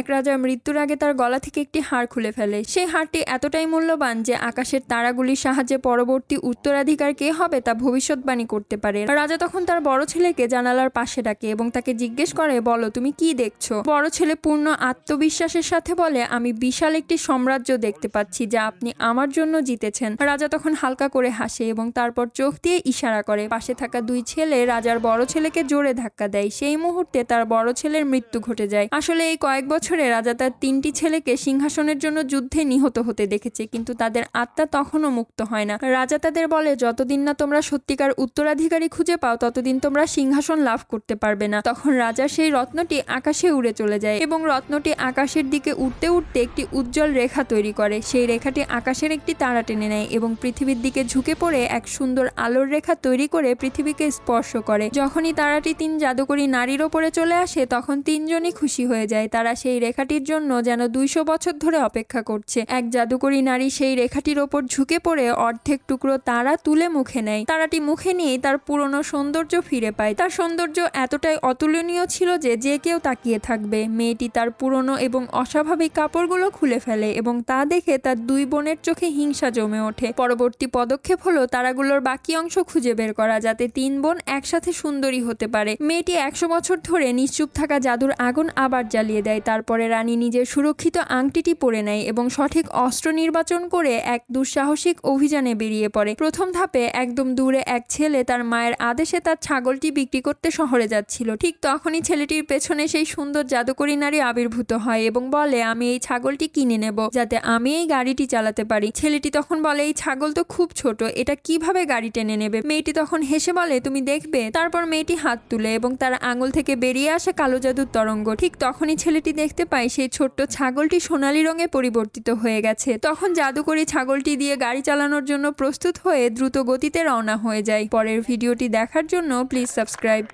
এক রাজার মৃত্যুর আগে তার গলা থেকে একটি হাড় খুলে ফেলে। সেই হাড়টি এতটাই মূল্যবান যে আকাশের তারাগুলির সাহায্যে পরবর্তী উত্তরাধিকার কে হবে তা ভবিষ্যৎবাণী করতে পারে। রাজা তখন তার বড় ছেলেকে জানালার পাশে ডাকে এবং তাকে জিজ্ঞেস করে, বলো, তুমি কি দেখছ? বড় ছেলে পূর্ণ আত্মবিশ্বাসের সাথে বলে, আমি বিশাল একটি সাম্রাজ্য দেখতে পাচ্ছি যা আপনি আমার জন্য জিতেছেন। রাজা তখন হালকা করে হাসে এবং তারপর চোখ দিয়ে ইশারা করে, পাশে থাকা দুই ছেলে রাজার বড় ছেলেকে জোরে ধাক্কা দেয়। সেই মুহূর্তে তার বড় ছেলের মৃত্যু ঘটে যায়। আসলে এই কয়েক বছরে রাজা তার তিনটি ছেলেকে সিংহাসনের জন্য যুদ্ধে নিহত হতে দেখেছে, কিন্তু তাদের আত্মা তখনও মুক্ত হয় না। রাজা তাদের বলে, যতদিন না তোমরা সত্যিকার উত্তরাধিকারী খুঁজে পাও, ততদিন তোমরা সিংহাসন লাভ করতে পারবে না। তখন রাজা সেই রত্নটি আকাশে উড়ে চলে যায় এবং রত্নটি আকাশের দিকে উঠতে উঠতে একটি উজ্জ্বল রেখা তৈরি করে। সেই রেখাটি আকাশের একটি তারা টেনে নেয় এবং পৃথিবীর দিকে ঝুঁকে পড়ে এক সুন্দর আলোর রেখা তৈরি করে পৃথিবীকে স্পর্শ করে। যখনই তারাটি তিন জাদুকরী নারীর ওপরে চলে আসে, তখন তিনজনই খুশি হয়ে যায়। তারা সেই রেখাটির জন্য যেন দুইশো বছর ধরে অপেক্ষা করছে। এক জাদুকরী নারী সেই রেখাটির ওপর ঝুঁকে পড়ে অর্ধেক টুকরো তারা তুলে মুখে নেয়। তারাটি মুখে নিয়েই তার পুরনো সৌন্দর্য ফিরে পায়। তার সৌন্দর্য এতটাই অতুলনীয় ছিল যে যে কেউ তাকিয়ে থাকবে। মেয়েটি তার পুরনো এবং অস্বাভাবিক কাপড়গুলো খুলে ফেলে এবং তা দেখে তার দুই বোনের চোখে হিংসা জমে ওঠে। পরবর্তী পদক্ষেপ হলো তারাগুলোর বাকি অংশ খুঁজে বের করা যাতে তিন বোন একসাথে সুন্দরী হতে পারে। মেয়েটি একশো বছর ধরে নিশ্চুপ থাকা জাদুর আগুন আবার জ্বালিয়ে দেয়। তারপরে রানী নিজের সুরক্ষিত আংটিটি পরে নেয় এবং সঠিক অস্ত্র নির্বাচন করে এক দুঃসাহসিক অভিযানে বেরিয়ে পড়ে। প্রথম ধাপে একদম দূরে এক ছেলে তার মায়ের আদেশে তার ছাগলটি বিক্রি করতে শহরে যাচ্ছিল। ঠিক তখনই ছেলেটির পেছনে সেই সুন্দর জাদুকরী নারী আবির্ভূত হয় এবং বলে, আমি এই ছাগলটি কিনে নেব যাতে আমি এই গাড়িটি চালাতে পারি। ছেলেটি তখন বলে, এই ছাগল তো খুব ছোট, এটা কীভাবে গাড়ি টেনে নেবে? মেয়েটি তখন হেসে বলে, তুমি দেখবে। তারপর মেয়েটি হাত তুলে এবং তার আঙুল থেকে বেরিয়ে আসে কালো জাদুর তরঙ্গ। ঠিক তখনই ছেলেটি দেখতে পায় সেই ছোট্ট ছাগলটি সোনালি রঙে পরিবর্তিত হয়ে গেছে। তখন জাদুকরি ছাগলটি দিয়ে গাড়ি চালানোর জন্য প্রস্তুত হয়ে দ্রুত গতিতে রওনা হয়ে যায়। পরের ভিডিওটি দেখার জন্য প্লিজ সাবস্ক্রাইব